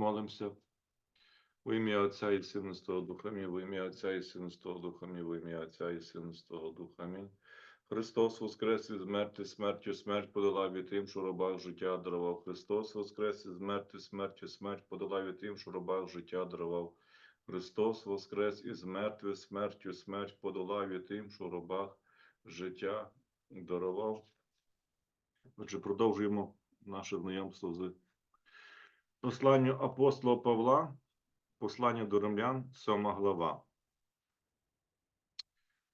Молимося. В ім'я Отця і Сина Святого Духа Амінь. В ім'я Отця і Сина Святого Духа Амінь. В ім'я Отця і Сина Святого Духа Амінь. Христос воскрес із смерті, смертю смерть подолав і тим, що в рабах життя дарував. Христос воскрес із смерті, смертю смерть подолав і тим, що в рабах життя дарував. Христос воскрес із мертвих смертю смерть подолав і тим, що в рабах життя дарував. Отже, продовжуємо наше знайомство з посланню апостола Павла, послання до римлян, 7 глава.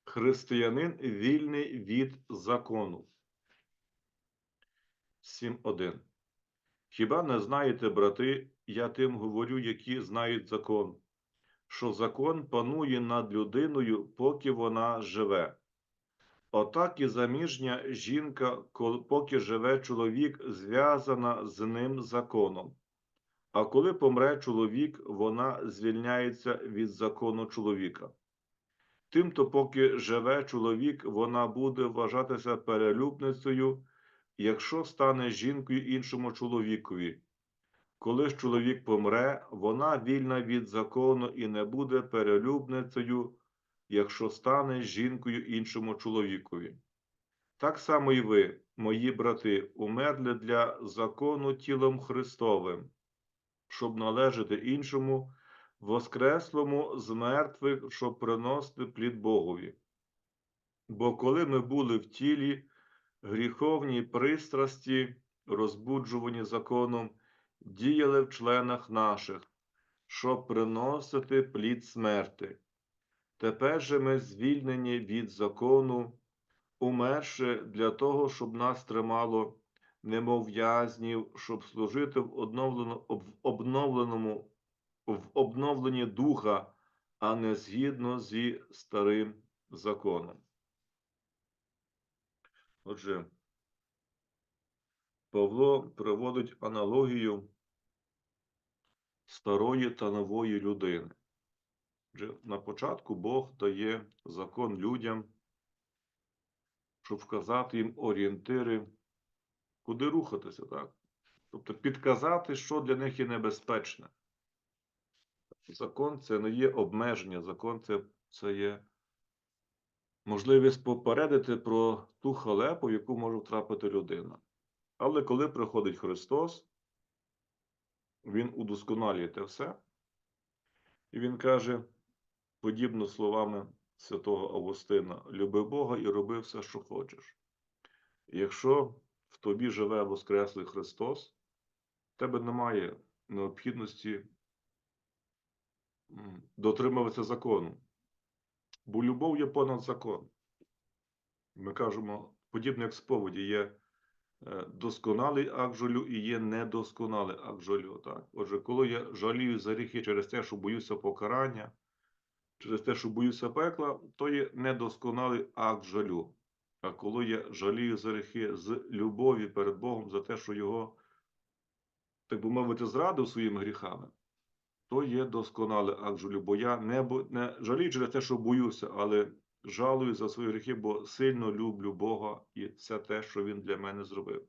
Християнин вільний від закону. 7.1. Хіба не знаєте, брати, я тим говорю, які знають закон, що закон панує над людиною, поки вона живе. Отак і заміжня жінка, поки живе чоловік, зв'язана з ним законом. А коли помре чоловік, вона звільняється від закону чоловіка. Тимто, поки живе чоловік, вона буде вважатися перелюбницею, якщо стане жінкою іншому чоловікові. Коли ж чоловік помре, вона вільна від закону і не буде перелюбницею, якщо стане жінкою іншому чоловікові. Так само і ви, мої брати, умерли для закону тілом Христовим, щоб належати іншому, воскреслому з мертвих, щоб приносити плід Богові. Бо коли ми були в тілі, гріховні пристрасті, розбуджувані законом, діяли в членах наших, щоб приносити плід смерти. Тепер же ми звільнені від закону, умерши для того, щоб нас тримало, немов в'язнів, щоб служити в, в обновленому, в обновленні духа, а не згідно зі старим законом. Отже, Павло приводить аналогію старої та нової людини. Отже, на початку Бог дає закон людям, щоб вказати їм орієнтири, куди рухатися, так? Тобто підказати, що для них є небезпечне. Закон це не є обмеження, закон це, це є можливість попередити про ту халепу, в яку може втрапити людина. Але коли приходить Христос, Він удосконалює те все. І Він каже, подібно словами святого Августина, люби Бога і роби все, що хочеш. Якщо в тобі живе Воскреслий Христос, в тебе немає необхідності дотримуватися закону. Бо любов є понад закон. Ми кажемо, подібно як сповіді, є е, досконалий акт жалю і є недосконалий акт жалю. Так? Отже, коли я жалію за гріхи через те, що боюся покарання, через те, що боюся пекла, то є недосконалий акт жалю. А коли я жалію за гріхи з любові перед Богом за те, що його, так би мовити, зрадив своїми гріхами, то є досконалий акт. Бо я не, не жалію через те, що боюся, але жалую за свої гріхи, бо сильно люблю Бога і все те, що Він для мене зробив.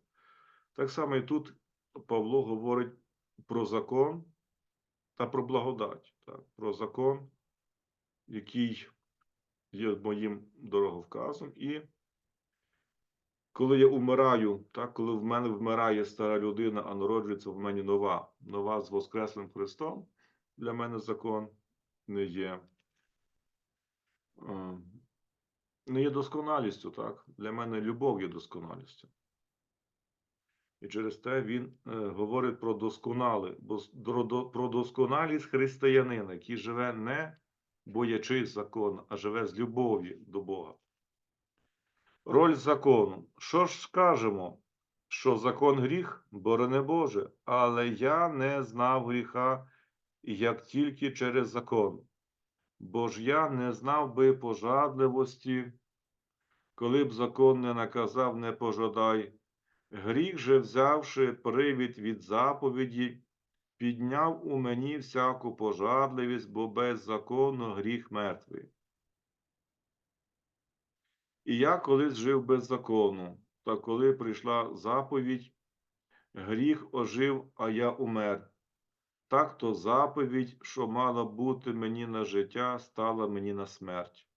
Так само і тут Павло говорить про закон та про благодать. Так? Про закон, який є моїм дороговказом, і коли я умираю, так, коли в мене вмирає стара людина, а народжується в мені нова, нова з Воскреслим Христом, для мене закон не є, е, не є досконалістю, так? Для мене любов є досконалістю. І через те він е, говорить про досконале, про досконалість християнина, який живе не боячись закону, а живе з любов'ю до Бога. Роль закону. Що ж скажемо? Що закон гріх, бороне Боже, але я не знав гріха, як тільки через закон. Бо ж я не знав би пожадливості, коли б закон не наказав не пожадай. Гріх же, взявши привід від заповіді, підняв у мені всяку пожадливість, бо без закону гріх мертвий. І я колись жив без закону, та коли прийшла заповідь, гріх ожив, а я умер. Так то заповідь, що мала бути мені на життя, стала мені на смерть.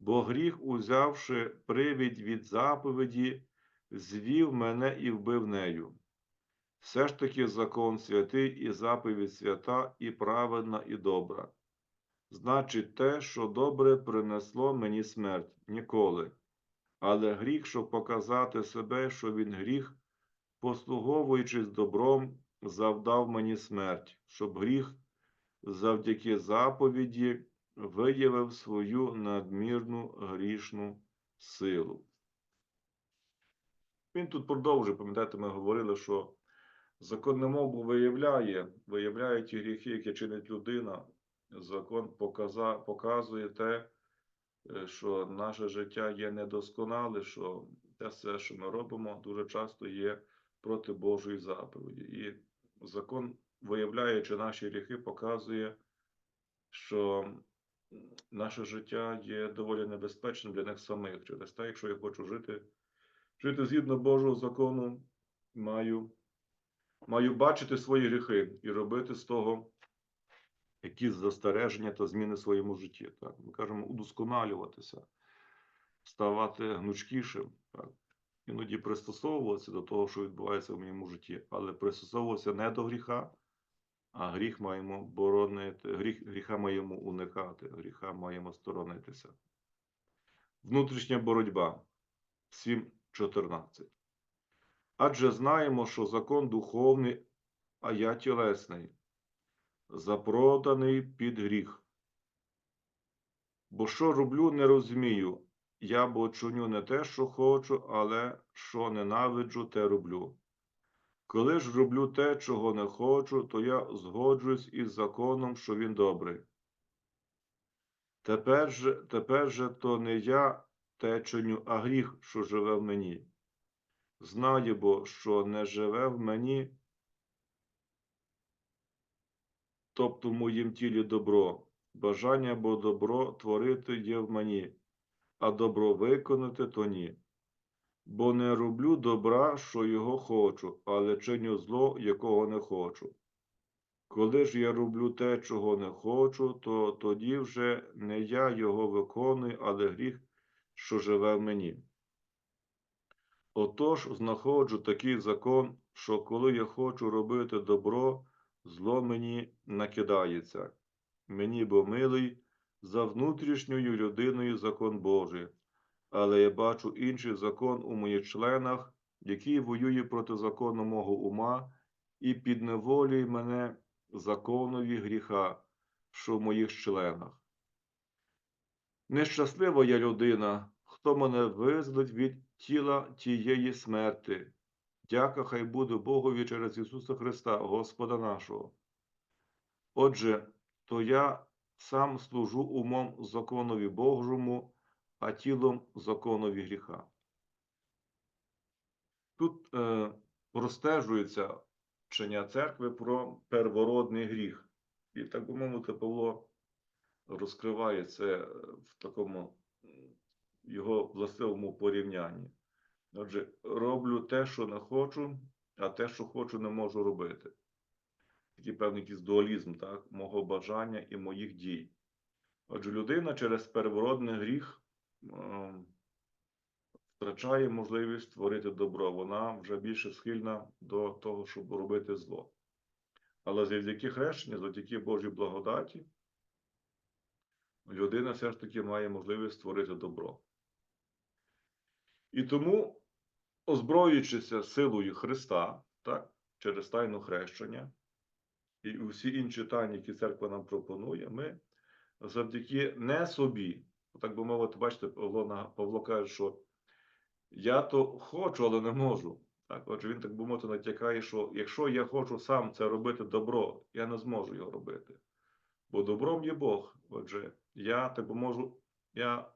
Бо гріх, узявши привід від заповіді, звів мене і вбив нею. Все ж таки закон святий і заповідь свята, і праведна, і добра. Значить, те, що добре принесло мені смерть ніколи. Але гріх, щоб показати себе, що він гріх, послуговуючись добром, завдав мені смерть, щоб гріх завдяки заповіді виявив свою надмірну грішну силу. Він тут продовжує, пам'ятаєте, ми говорили, що закон немов виявляє, виявляє ті гріхи, які чинить людина. Закон показа, показує те, е, що наше життя є недосконале, що те все, що ми робимо, дуже часто є проти Божої заповіді. І закон, виявляючи наші гріхи, показує, що наше життя є доволі небезпечним для них самих. Через те, якщо я хочу жити, жити згідно Божого закону, маю, маю бачити свої гріхи і робити з того якісь застереження та зміни в своєму житті. Так? Ми кажемо удосконалюватися, ставати гнучкішим. Так? Іноді пристосовуватися до того, що відбувається в моєму житті, але пристосовуватися не до гріха, а гріх маємо боронити, гріх, гріха маємо уникати, гріха маємо сторонитися. Внутрішня боротьба 7.14. Адже знаємо, що закон духовний, а я тілесний, запроданий під гріх. Бо що роблю, не розумію. Я бо чиню не те, що хочу, але що ненавиджу, те роблю. Коли ж роблю те, чого не хочу, то я згоджуюсь із законом, що він добрий. Тепер же, тепер же то не я те чиню, а гріх, що живе в мені. Знаю бо, що не живе в мені, тобто в моїм тілі добро, бажання бо добро творити є в мені, а добро виконати то ні. Бо не роблю добра, що його хочу, але чиню зло, якого не хочу. Коли ж я роблю те, чого не хочу, то тоді вже не я його виконую, але гріх, що живе в мені. Отож знаходжу такий закон, що коли я хочу робити добро, зло мені накидається. Мені бо милий за внутрішньою людиною закон Божий, але я бачу інший закон у моїх членах, який воює проти закону мого ума і підневолює мене законові гріха, що в моїх членах. Нещаслива я людина, хто мене визволить від тіла тієї смерти. Дяка хай буде Богові через Ісуса Христа, Господа нашого. Отже, то я сам служу умом законові Божому, а тілом законові гріха. Тут е, простежується вчення церкви про первородний гріх. І так би мовити, Павло розкриває це в такому його властивому порівнянні. Отже, роблю те, що не хочу, а те, що хочу, не можу робити. Такий певний якийсь дуалізм так, мого бажання і моїх дій. Отже, людина через первородний гріх е, втрачає можливість творити добро. Вона вже більше схильна до того, щоб робити зло. Але завдяки хрещенню, завдяки Божій благодаті, людина все ж таки має можливість створити добро. І тому, озброюючися силою Христа, так, через тайну хрещення і усі інші тайні, які церква нам пропонує, ми завдяки не собі, так би мовити, бачите, Павло, Павло каже, що я то хочу, але не можу. Так, отже, він так би мовити натякає, що якщо я хочу сам це робити добро, я не зможу його робити. Бо добром є Бог. Отже, я би можу, я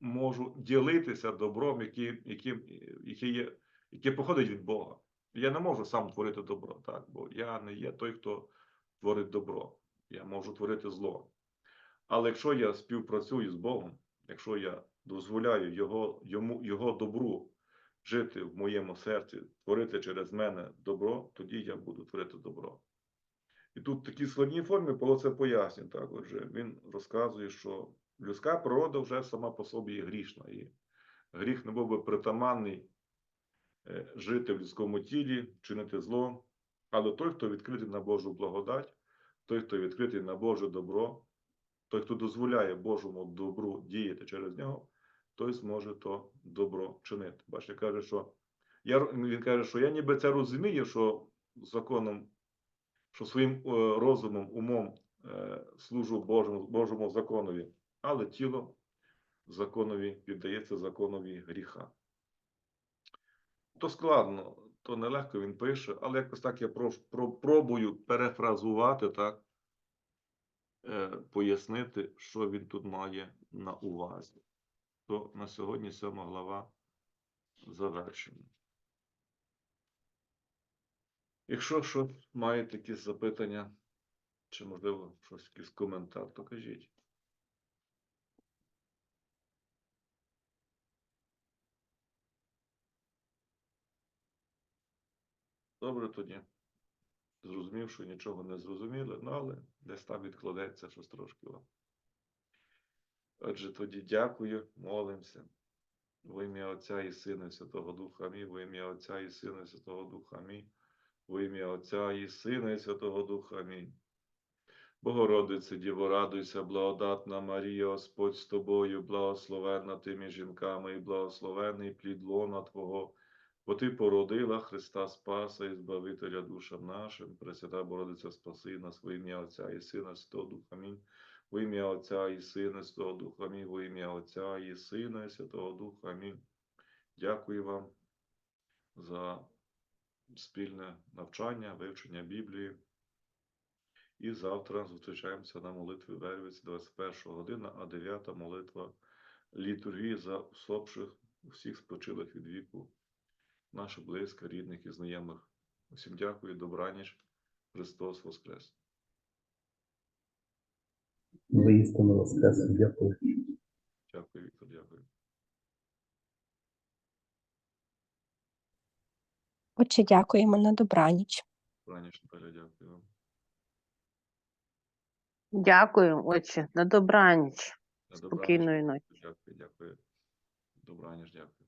можу ділитися добром, яке, яке, яке, є, яке походить від Бога. Я не можу сам творити добро, так, бо я не є той, хто творить добро. Я можу творити зло. Але якщо я співпрацюю з Богом, якщо я дозволяю його, йому, його добру жити в моєму серці, творити через мене добро, тоді я буду творити добро. І тут в такій складній формі Павло це пояснює. Так, він розказує, що людська природа вже сама по собі є грішна. І гріх не був би притаманний е, жити в людському тілі, чинити зло. Але той, хто відкритий на Божу благодать, той, хто відкритий на Боже добро, той, хто дозволяє Божому добру діяти через нього, той зможе то добро чинити. Бачите, каже, що я, він каже, що я ніби це розумію, що законом, що своїм е, розумом, умом е, служу Божому, Божому законові, але тіло законові піддається законові гріха. То складно, то нелегко він пише, але якось так я про, про, пробую перефразувати, так, е, пояснити, що він тут має на увазі. То на сьогодні сьома глава завершена. Якщо що маєте якісь запитання, чи можливо щось якийсь коментар, то кажіть. Добре тоді. Зрозумів, що нічого не зрозуміли, ну але десь там відкладеться щось трошки вам. Отже, тоді дякую, молимося. Во ім'я Отця і Сина Святого Духа Амінь. Во ім'я Отця і Сина Святого Духа Амінь. Во ім'я Отця і Сина і Святого Духа Амінь. Богородице, Діво, радуйся, благодатна Марія, Господь з тобою, благословенна ти між жінками, і благословений плід лона Твого, бо Ти породила Христа Спаса і Збавителя душам нашим, Пресвята Богородиця, спаси нас во ім'я Отця і Сина, Святого Духа Амінь. Во ім'я Отця і Сина, Святого Духа Амінь. Во ім'я Отця і Сина, і Святого Духа Амінь. Дякую вам за спільне навчання, вивчення Біблії. І завтра зустрічаємося на молитві Вервиці 21 година, а 9 молитва літургії за усопших усіх спочилих від віку, наших близьких, рідних і знайомих. Усім дякую, добраніч, Христос Воскрес. Воістину воскрес. Дякую. Дякую, Віктор, дякую. Отче, дякуємо на добраніч. Добраніч, Наталя, дякую вам. Дякую, отче, на добраніч. На добраніч. Спокійної ночі. Дякую, дякую. Добраніч, дякую.